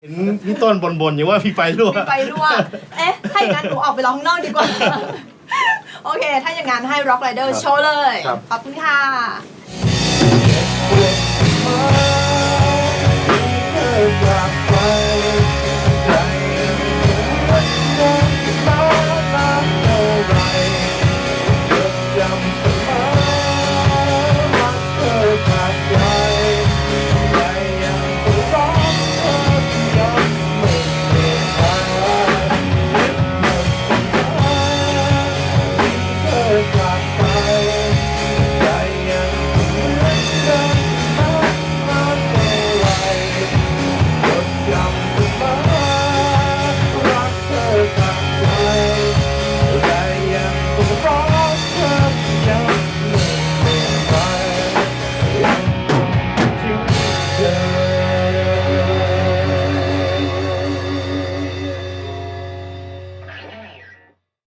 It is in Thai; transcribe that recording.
เห็นพี่ต้นบนๆอยู่ว่าพี่ไฟรั่วพี่ไฟรั่ว เอ๊ะ ถ้าอย่างนั้นหนูออกไปร้องนอกดีกว่า โอเค ถ้าอย่างนั้นให้ร็อกไลเดอร์โชว์เลยขอบคุณค่ะ จำ Yeah.